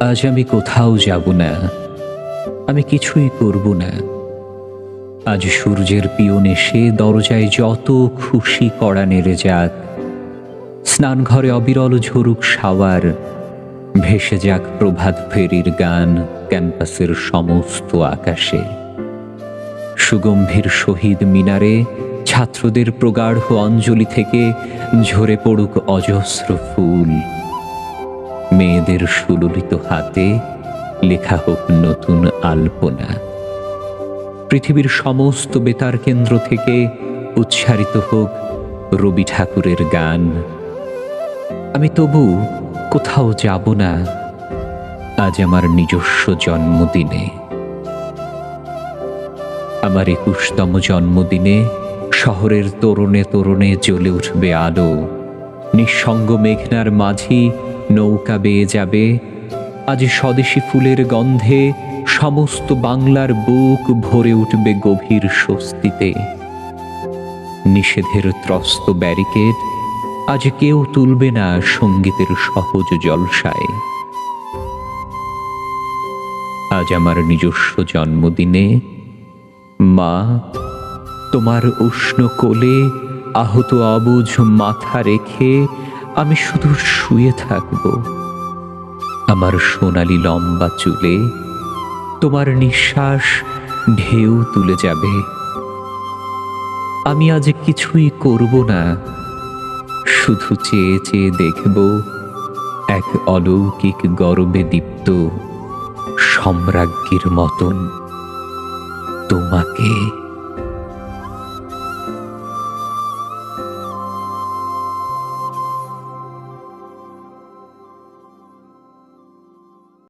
আজ আমি কোথাও যাব না। আমি কিছুই করব না। আজ সূর্যের পিয়নে সে দরজায় যত খুশি কড়া নেড়ে যাক। স্নানঘরে অবিরল ঝরুক সাওয়ার ভেসে যাক প্রভাত ফেরির গান ক্যাম্পাসের সমস্ত আকাশে। সুগম্ভীর শহীদ মিনারে ছাত্রদের প্রগাঢ় অঞ্জলি থেকে ঝরে পড়ুক অজস্র ফুল। মেয়েদের সুললিত হাতে লেখা হোক নতুন আলপনা। পৃথিবীর সমস্ত বেতার কেন্দ্র থেকে উচ্চারিত হোক রবি ঠাকুরের গান। আমি তবু কোথাও যাব না, আজ আমার নিজস্ব জন্মদিনে। আমার একুশতম জন্মদিনে শহরের তরুণে তরুণে জ্বলে উঠবে আলো। নিঃসঙ্গ মেঘনার মাঝি নৌকা বেয়ে যাবে। আজ স্বদেশী ফুলের গন্ধে সমস্ত বাংলার বুক ভরে উঠবে গভীর স্বস্তিতে। নিষেধের ত্রস্ত ব্যারিকেড আজ কেউ তুলবে না সঙ্গীতের সহজ জলসায়। আজ আমার নিজস্ব জন্মদিনে মা তোমার উষ্ণ কোলে আহত অবুঝ মাথা রেখে আমি শুধু শুয়ে থাকব। আমার সোনালি লম্বা চুলে তোমার নিঃশ্বাস ঢেউ তুলে যাবে। আমি আজ কিছুই করব না, শুধু চেয়ে চেয়ে দেখব এক অলৌকিক গর্বে দীপ্ত সম্রাজ্ঞীর মতন তোমাকে।